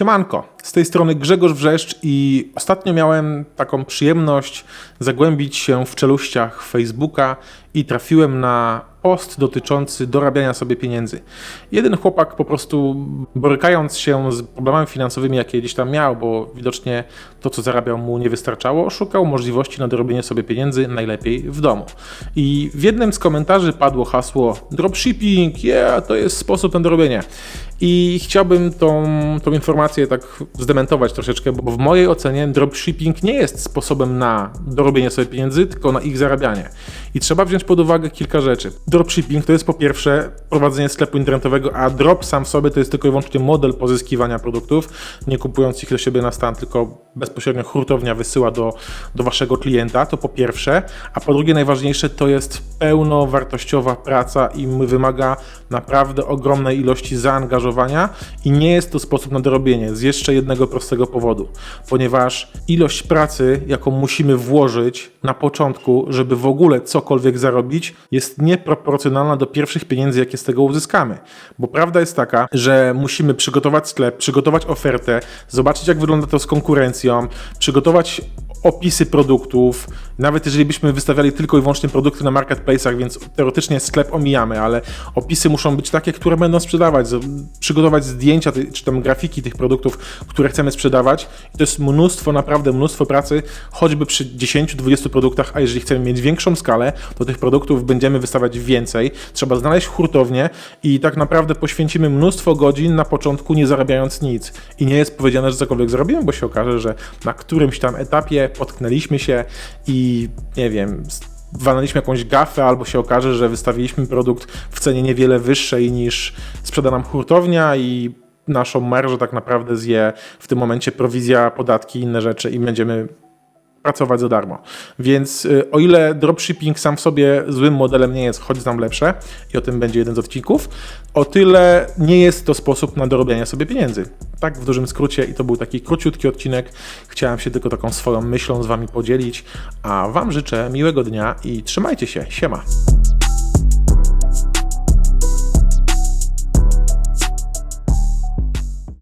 Siemanko, z tej strony Grzegorz Wrzeszcz i ostatnio miałem taką przyjemność zagłębić się w czeluściach Facebooka i trafiłem na post dotyczący dorabiania sobie pieniędzy. Jeden chłopak po prostu borykając się z problemami finansowymi, jakie gdzieś tam miał, bo widocznie to, co zarabiał mu nie wystarczało, szukał możliwości na dorobienie sobie pieniędzy najlepiej w domu. I w jednym z komentarzy padło hasło dropshipping, yeah, to jest sposób na dorobienie. I chciałbym tą, tą informację tak zdementować troszeczkę, bo w mojej ocenie dropshipping nie jest sposobem na dorobienie sobie pieniędzy, tylko na ich zarabianie. I trzeba wziąć pod uwagę kilka rzeczy. Dropshipping to jest po pierwsze prowadzenie sklepu internetowego, a drop sam w sobie to jest tylko i wyłącznie model pozyskiwania produktów, nie kupując ich do siebie na stan, tylko bezpośrednio hurtownia wysyła do, do waszego klienta, to po pierwsze, a po drugie najważniejsze to jest pełnowartościowa praca i wymaga naprawdę ogromnej ilości zaangażowania i nie jest to sposób na dorobienie z jeszcze jednego prostego powodu, ponieważ ilość pracy, jaką musimy włożyć na początku, żeby w ogóle cokolwiek zarobić, jest nieproporcjonalna do pierwszych pieniędzy, jakie z tego uzyskamy. Bo prawda jest taka, że musimy przygotować sklep, przygotować ofertę, zobaczyć jak wygląda to z konkurencją, przygotować opisy produktów. Nawet jeżeli byśmy wystawiali tylko i wyłącznie produkty na marketplace'ach, więc teoretycznie sklep omijamy, ale opisy muszą być takie, które będą sprzedawać. Przygotować zdjęcia czy tam grafiki tych produktów, które chcemy sprzedawać. I to jest mnóstwo, naprawdę mnóstwo pracy, choćby przy 10-20 produktach, a jeżeli chcemy mieć większą skalę, to tych produktów będziemy wystawiać więcej. Trzeba znaleźć hurtownię i tak naprawdę poświęcimy mnóstwo godzin na początku, nie zarabiając nic. I nie jest powiedziane, że cokolwiek zarobimy, bo się okaże, że na którymś tam etapie potknęliśmy się i nie wiem, walnęliśmy jakąś gafę, albo się okaże, że wystawiliśmy produkt w cenie niewiele wyższej niż sprzeda nam hurtownia i naszą marżę tak naprawdę zje w tym momencie prowizja, podatki inne rzeczy i będziemy pracować za darmo. Więc y, o ile dropshipping sam w sobie złym modelem nie jest, choć znam lepsze i o tym będzie jeden z odcinków, o tyle nie jest to sposób na dorobienie sobie pieniędzy. Tak w dużym skrócie i to był taki króciutki odcinek. Chciałem się tylko taką swoją myślą z wami podzielić, a wam życzę miłego dnia i trzymajcie się. Siema.